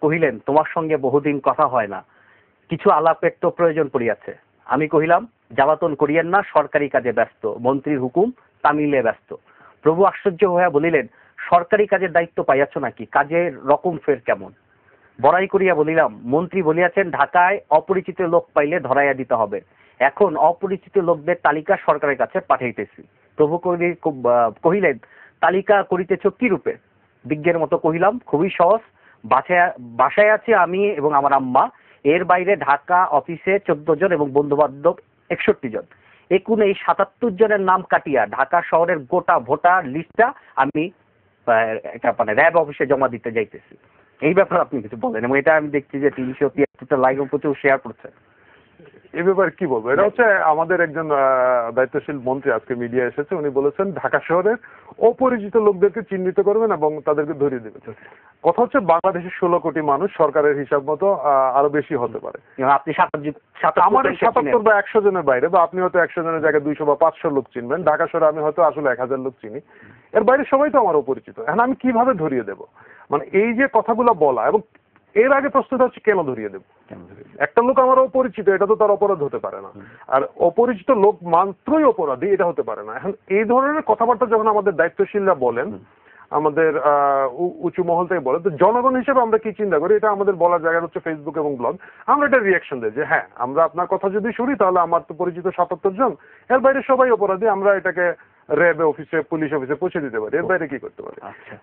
কহিলেন, তোমার সঙ্গে বহুদিন কথা হয় না। কিছু আলাপের তো প্রয়োজন পড়িয়াছে। আমি কহিলাম, জ্বালাতন করিয়েন না, সরকারি কাজে ব্যস্ত। মন্ত্রীর হুকুম, তামিলে ব্যস্ত। প্রভু আশ্চর্য হইয়া বলিলেন, সরকারি কাজের দায়িত্ব পাইয়াছ নাকি? কাজের রকম ফের কেমন? বড়াই করিয়া বলিলাম, মন্ত্রী বলিয়াছেন, ঢাকায় অপরিচিত লোক পাইলে ধরাইয়া দিতে হবে। এখন অপরিচিত লোকদের তালিকা সরকারের কাছে পাঠাইতেছি। প্রভু কহি- কহিলেন, তালিকা করিতেছ কি রূপে? বিজ্ঞের মতো কহিলাম, খুবই সহজ। বাসায় বাসায় আছি আমি এবং আমার আম্মা। এর বাইরে ঢাকা অফিসে চোদ্দ জন এবং বন্ধু বান্ধব একষট্টি জন। একুন এই সাতাত্তর জনের নাম কাটিয়া ঢাকা শহরের গোটা ভোটার লিস্টটা আমি এটা মানে র্যাব অফিসে জমা দিতে যাইতেছি। এই ব্যাপারে আপনি কিছু বলেন এবং এটা আমি দেখছি যে তিনশো তিয়াত্তরটা লাইক প্রচুর শেয়ার করছে এ ব্যাপারে কি বলব? এটা হচ্ছে আমাদের একজন দায়িত্বশীল মন্ত্রী আজকে মিডিয়া এসেছে। উনি বলেছেন ঢাকা শহরের অপরিচিত লোকদেরকে চিহ্নিত করবেন এবং তাদেরকে ধরিয়ে দেবেন। কথা হচ্ছে বাংলাদেশের ষোলো কোটি মানুষ সরকারের হিসাব মতো আরও বেশি হতে পারে। আপনি আমার সাতাত্তর বা একশো জনের বাইরে বা আপনি হয়তো একশো জনের জায়গায় দুইশো বা পাঁচশো লোক চিনবেন। ঢাকা শহরে আমি হয়তো আসলে এক হাজার লোক চিনি। এর বাইরে সবাই তো আমার অপরিচিত। এখন আমি কীভাবে ধরিয়ে দেব? মানে এই যে কথাগুলো বলা এবং এর আগে প্রশ্নটা হচ্ছে কেন ধরিয়ে দেব? একটা লোক আমার অপরিচিত এটা তো তার অপরাধ হতে পারে না। আর অপরিচিত লোক মাত্রই অপরাধী এটা হতে পারে না। এখন এই ধরনের কথাবার্তা যখন আমাদের দায়িত্বশীলরা বলেন আমাদের উঁচু মহল থেকে বলে তো জনগণ হিসেবে আমরা কি চিন্তা করি? এটা আমাদের বলার জায়গা হচ্ছে ফেসবুক এবং ব্লগ আমরা এটা রিয়াকশন দিই যে হ্যাঁ আমরা আপনার কথা যদি শুনি তাহলে আমার তো পরিচিত সাতাত্তর জন। এর বাইরে সবাই অপরাধী আমরা এটাকে র্যাব অফিসে পুলিশ অফিসে পৌঁছে দিতে পারি। এর বাইরে কি করতে পারি? আচ্ছা।